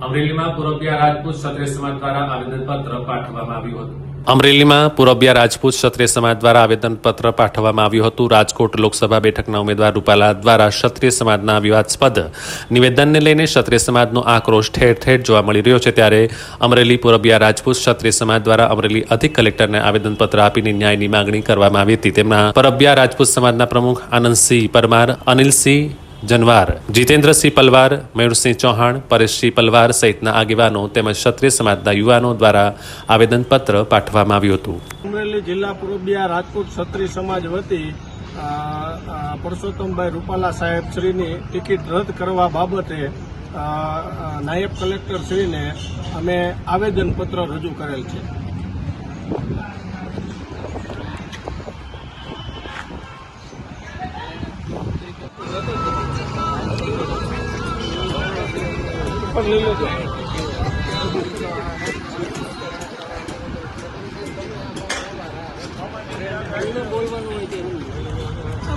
અમરેલીમાં પૂરબિયા રાજપૂત ક્ષત્રિય સમાજ દ્વારા આવેદનપત્ર પાઠવવામાં આવ્યું હતું. અમરેલીમાં પૂરબિયા રાજપૂત ક્ષત્રિય સમાજ દ્વારા આવેદનપત્ર પાઠવવામાં આવ્યું હતું. રાજકોટ લોકસભા બેઠકના ઉમેદવાર રૂપાલા દ્વારા ક્ષત્રિય સમાજના વિવાદાસ્પદ નિવેદનને લઈને ક્ષત્રિય સમાજનો આક્રોશ ઠેર ઠેર જોવા મળી રહ્યો છે. ત્યારે અમરેલી પૂરબિયા રાજપૂત ક્ષત્રિય સમાજ દ્વારા અમરેલી અધિક કલેક્ટરને આવેદનપત્ર આપીને ન્યાયની માંગણી કરવામાં આવી હતી. તેમના પરબિયા રાજપૂત સમાજના પ્રમુખ આનંદસિંહ પરમાર, અનિલસિંહ જનવાર જીતેન્દ્રસિંહ પલવાર મયુરસિંહ ચૌહાણ, પરેશસિંહ પલવાર સહિતના આગેવાનો તેમજ ક્ષત્રિય સમાજના યુવાનો દ્વારા આવેદનપત્ર પાઠવવામાં આવ્યું હતું. અમરેલી જિલ્લા પૂર્વબિયા રાજપૂત ક્ષત્રિય સમાજ વતી પરસોત્તમભાઈ રૂપાલા સાહેબ શ્રીની ટિકિટ રદ કરવા બાબતે નાયબ કલેક્ટર શ્રીને અમે આવેદનપત્ર રજૂ કરેલ છે. ઉપર લઈ લેજો.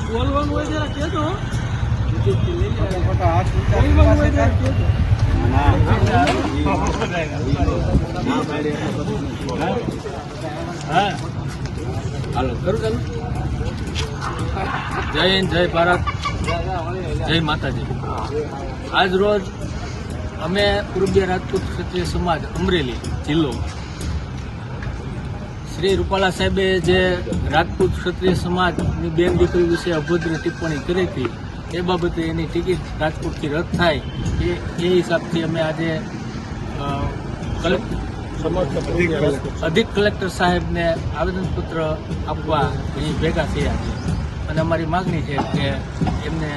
બોલવાનું હોય જરા કહેજો બોલવાનું હોય જરા હાલો કરું ચાલુ? જય હિન્દ જય ભારત. જય માતાજી. આજ રોજ અમે પૂર્વીય રાજપૂત ક્ષત્રિય સમાજ અમરેલી જિલ્લો. શ્રી રૂપાલા સાહેબે જે રાજપૂત ક્ષત્રિય સમાજની બેન દીકરી વિશે અભદ્ર ટિપ્પણી કરી હતી, એ બાબતે એની ટિકિટ રાજકોટથી રદ થાય, એ એ હિસાબથી અમે આજે અધિક કલેક્ટર સાહેબને આવેદનપત્ર આપવા અહીં ભેગા થયા છે. અને અમારી માગણી છે કે એમને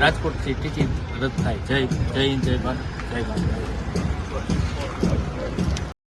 રાજકોટથી ટિકિટ રદ થાય. જય જય હિન્દ જય ભારત જય ભારત.